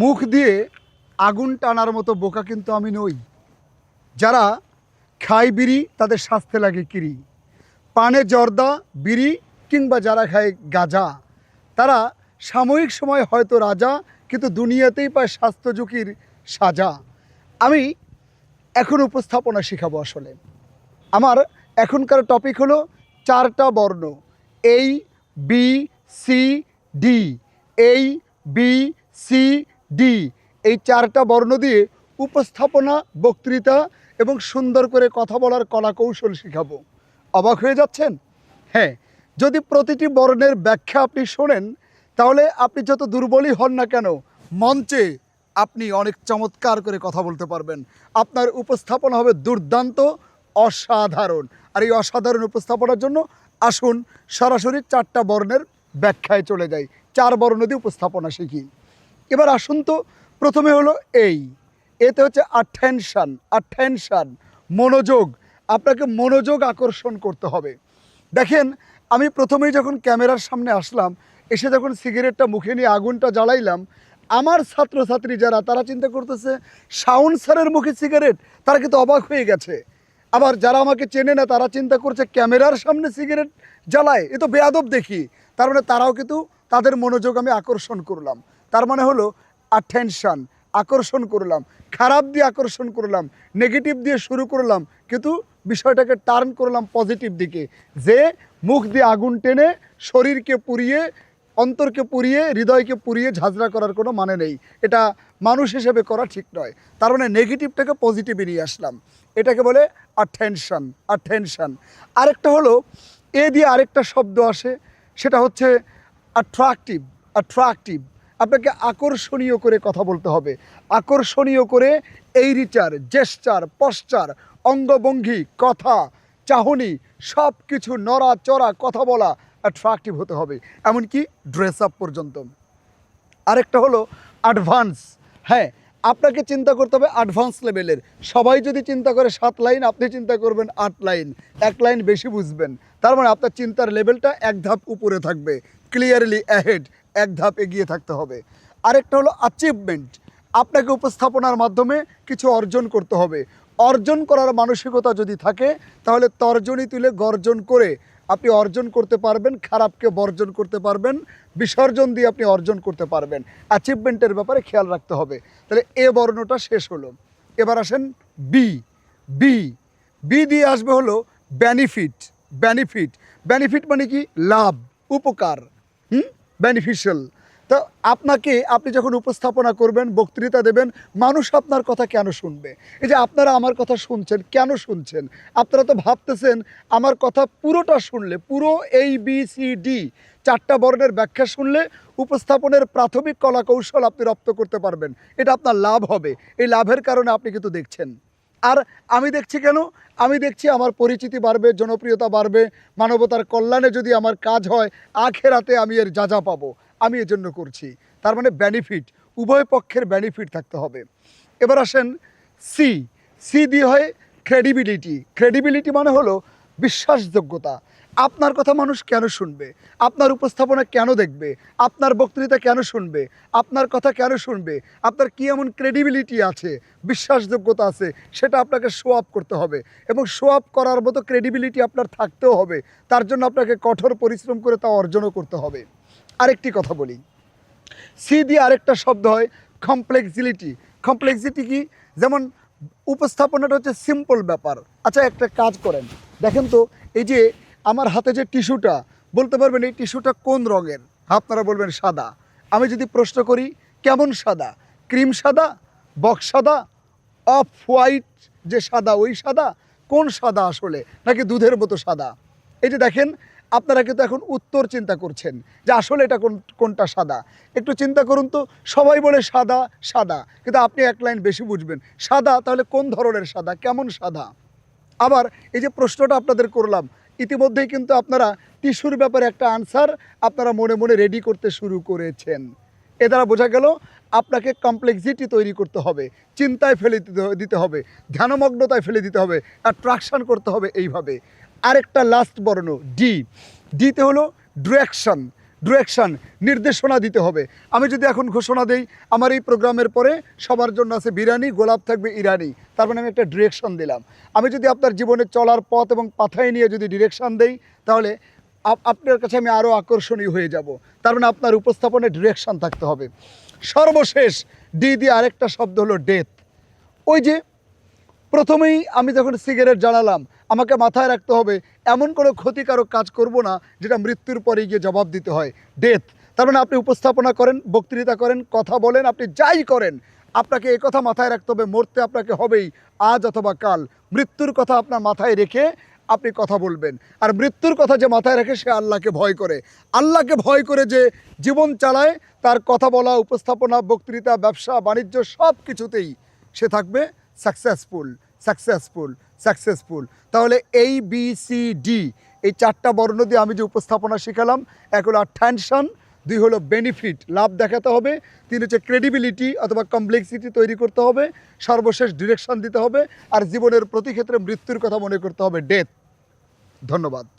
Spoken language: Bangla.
মুখ দিয়ে আগুন টানার মতো বোকা কিন্তু আমি নই। যারা খায় বিড়ি, তাদের স্বাস্থ্যে লাগে কিরি। পানে জর্দা, বিড়ি কিংবা যারা খায় গাঁজা, তারা সাময়িক সময় হয়তো রাজা, কিন্তু দুনিয়াতেই পায় স্বাস্থ্য ঝুঁকির সাজা। আমি এখন উপস্থাপনা শেখাবো আসলে। আমার এখনকার টপিক হলো চারটা বর্ণ। A B C D A B C D এই চারটা বর্ণ দিয়ে উপস্থাপনা, বক্তৃতা এবং সুন্দর করে কথা বলার কলা কৌশল শেখাবো। অবাক হয়ে যাচ্ছেন? হ্যাঁ যদি প্রতিটি বর্ণের ব্যাখ্যা আপনি শোনেন, তাহলে আপনি যত দুর্বলই হন না কেন, মঞ্চে আপনি অনেক চমৎকার করে কথা বলতে পারবেন। আপনার উপস্থাপনা হবে দুর্দান্ত, অসাধারণ। আর এই অসাধারণ উপস্থাপনার জন্য আসুন সরাসরি চারটা বর্ণের ব্যাখ্যায় চলে যাই। চার বর্ণ দিয়ে উপস্থাপনা শিখি। এবার আসুন তো, প্রথমে হলো এই। এতে হচ্ছে অ্যাটেনশান অ্যাটেনশান মনোযোগ। আপনাকে মনোযোগ আকর্ষণ করতে হবে। দেখেন, আমি প্রথমেই যখন ক্যামেরার সামনে আসলাম, এসে যখন সিগারেটটা মুখে নিয়ে আগুনটা জ্বালাইলাম, আমার ছাত্রছাত্রী যারা, তারা চিন্তা করতেছে, শাওন স্যারের মুখে সিগারেট? তারা কিন্তু অবাক হয়ে গেছে। আবার যারা আমাকে চেনে না, তারা চিন্তা করছে, ক্যামেরার সামনে সিগারেট জ্বালায়? এ তো বেয়াদব দেখি। তার মানে তারাও কিন্তু তাদের মনোযোগ আমি আকর্ষণ করলাম। তার মানে হলো অ্যাটেনশান আকর্ষণ করলাম। খারাপ দিয়ে আকর্ষণ করলাম নেগেটিভ দিয়ে শুরু করলাম, কিন্তু বিষয়টাকে টার্ন করলাম পজিটিভ দিকে। যে মুখ দিয়ে আগুন টেনে শরীরকে পুড়িয়ে, অন্তরকে পুড়িয়ে, হৃদয়কে পুড়িয়ে ঝাঁঝরা করার কোনো মানে নেই। এটা মানুষ হিসেবে করা ঠিক নয়। তার মানে নেগেটিভটাকে পজিটিভে নিয়ে আসলাম। এটাকে বলে অ্যাটেনশান অ্যাটেনশান আরেকটা হলো, এ দিয়ে আরেকটা শব্দ আসে, সেটা হচ্ছে অ্যাট্রাকটিভ অ্যাট্রাকটিভ আপনাকে আকর্ষণীয় করে কথা বলতে হবে। আকর্ষণীয় করে এই রিচার, জেস্টার, পশ্চার, অঙ্গভঙ্গি, কথা, চাহনি সব কিছু নড়া চড়া কথা বলা অ্যাট্রাকটিভ হতে হবে। এমনকি ড্রেস আপ পর্যন্ত। আরেকটা হলো অ্যাডভান্স হ্যাঁ আপনাকে চিন্তা করতে হবে অ্যাডভান্স লেভেলের সবাই যদি চিন্তা করে সাত লাইন আপনি চিন্তা করবেন আট লাইন এক লাইন বেশি বুঝবেন। তার মানে আপনার চিন্তার লেভেলটা এক ধাপ উপরে থাকবে। ক্লিয়ারলি অ্যাহেড এক ধাপ এগিয়ে থাকতে হবে। আরেকটা হলো অ্যাচিভমেন্ট আপনাকে উপস্থাপনার মাধ্যমে কিছু অর্জন করতে হবে। অর্জন করার মানসিকতা যদি থাকে, তাহলে তর্জনী তুলে গর্জন করে আপনি অর্জন করতে পারবেন, খারাপকে বর্জন করতে পারবেন, বিসর্জন দিয়ে আপনি অর্জন করতে পারবেন। অ্যাচিভমেন্টের ব্যাপারে খেয়াল রাখতে হবে। তাহলে এ বর্ণটা শেষ হলো। এবার আসেন বি বি বি দিয়ে আসবে হলো বেনিফিট বেনিফিট বেনিফিট মানে কি? লাভ, উপকার। বেনিফিশিয়াল তো আপনাকে আপনি যখন উপস্থাপনা করবেন, বক্তৃতা দেবেন, মানুষ আপনার কথা কেন শুনবে? এই যে আপনারা আমার কথা শুনছেন, কেন শুনছেন? আপনারা তো ভাবতেছেন আমার কথা পুরোটা শুনলে, পুরো এই বি সি ডি চারটা বর্ণের ব্যাখ্যা শুনলে উপস্থাপনের প্রাথমিক কলা কৌশল আপনি রপ্ত করতে পারবেন। এটা আপনার লাভ হবে। এই লাভের কারণে আপনি কিন্তু দেখছেন। আর আমি দেখছি কেন? আমি দেখছি আমার পরিচিতি বাড়বে, জনপ্রিয়তা বাড়বে, মানবতার কল্যাণে যদি আমার কাজ হয়, আখেরাতে আমি এর যা যা পাবো। আমি এজন্য জন্য করছি। তার মানে বেনিফিট উভয় পক্ষের বেনিফিট থাকতে হবে। এবার আসেন সি সি দিয়ে হয় ক্রেডিবিলিটি ক্রেডিবিলিটি মানে হলো বিশ্বাসযোগ্যতা। আপনার কথা মানুষ কেন শুনবে? আপনার উপস্থাপনা কেন দেখবে? আপনার বক্তৃতা কেন শুনবে? আপনার কথা কেন শুনবে? আপনার কি এমন ক্রেডিবিলিটি আছে, বিশ্বাসযোগ্যতা আছে, সেটা আপনাকে শো আপ করতে হবে। এবং শো আপ করার মতো ক্রেডিবিলিটি আপনার থাকতেও হবে। তার জন্য আপনাকে কঠোর পরিশ্রম করে তা অর্জনও করতে হবে। আরেকটি কথা বলি। সি দিয়ে আরেকটা শব্দ হয় কমপ্লেক্সিলিটি কমপ্লেক্সিটি কি? যেমন উপস্থাপনাটা হচ্ছে সিম্পল ব্যাপার। আচ্ছা একটা কাজ করেন। দেখেন তো, এই যে আমার হাতে যে টিস্যুটা, বলতে পারবেন এই টিস্যুটা কোন রঙের? আপনারা বলবেন সাদা। আমি যদি প্রশ্ন করি, কেমন সাদা? ক্রিম সাদা? বক্স সাদা? অফ হোয়াইট যে সাদা, ওই সাদা? কোন সাদা আসলে? নাকি দুধের মতো সাদা? এই যে দেখেন, আপনারা কিন্তু এখন উত্তর চিন্তা করছেন যে আসলে এটা কোন, কোনটা সাদা। একটু চিন্তা করুন তো, সবাই বলে সাদা সাদা। কিন্তু আপনি এক লাইন বেশি বুঝবেন। সাদা, তাহলে কোন ধরনের সাদা? কেমন সাদা? আবার এই যে প্রশ্নটা আপনাদের করলাম ইতিমধ্যেই কিন্তু আপনারা টিস্যুর ব্যাপারে একটা আনসার আপনারা মনে মনে রেডি করতে শুরু করেছেন। এ দ্বারা বোঝা গেল আপনাকে কমপ্লেক্সিটি তৈরি করতে হবে, চিন্তায় ফেলে দিতে- হবে, ধ্যানমগ্নতায় ফেলে দিতে হবে অ্যাট্রাকশান করতে হবে এইভাবে। আরেকটা লাস্ট বর্ণ ডি ডিতে হলো ডিরেকশন ডিরেকশন নির্দেশনা দিতে হবে। আমি যদি এখন ঘোষণা দেই, আমার এই প্রোগ্রামের পরে সবার জন্য আছে বিরানি গোলাপ থাকবে ইরানি। তার মানে আমি একটা ডিরেকশন দিলাম। আমি যদি আপনার জীবনে চলার পথ এবং পাথায় নিয়ে যদি ডিরেকশন দেই, তাহলে আপ- আপনার কাছে আমি আরও আকর্ষণীয় হয়ে যাব। তার মানে আপনার উপস্থাপনে ডিরেকশন থাকতে হবে। সর্বশেষ, ডি দিয়ে আরেকটা শব্দ হলো ডেথ ওই যে প্রথমেই আমি যখন সিগারেট জ্বালালাম, আমাকে মাথায় রাখতে হবে, এমন কোনো ক্ষতিকারক কাজ করব না যেটা মৃত্যুর পরে গিয়ে জবাব দিতে হয়। ডেথ তার মানে আপনি উপস্থাপনা করেন, বক্তৃতা করেন, কথা বলেন, আপনি যাই করেন, আপনাকে কথা মাথায় রাখতে হবে, মরতে আপনাকে হবেই, আজ অথবা কাল। মৃত্যুর কথা আপনার মাথায় রেখে আপনি কথা বলবেন। আর মৃত্যুর কথা যে মাথায় রাখে সে আল্লাহকে ভয় করে। আল্লাহকে ভয় করে যে জীবন চালায়, তার কথা বলা, উপস্থাপনা, বক্তৃতা, ব্যবসা, বাণিজ্য সব কিছুতেই সে থাকবে। সাকসেসফুল সাকসেসফুল সাকসেসফুল তাহলে এই বি সি ডি এই চারটা বর্ণ দিয়ে আমি যে উপস্থাপনা শিখালাম, এক হলো টেনশন দুই হলো বেনিফিট লাভ দেখাতে হবে, তিন হচ্ছে ক্রেডিবিলিটি অথবা কমপ্লেক্সিটি তৈরি করতে হবে, সর্বশেষ ডিরেকশন দিতে হবে, আর জীবনের প্রতি ক্ষেত্রে মৃত্যুর কথা মনে করতে হবে ডেথ ধন্যবাদ।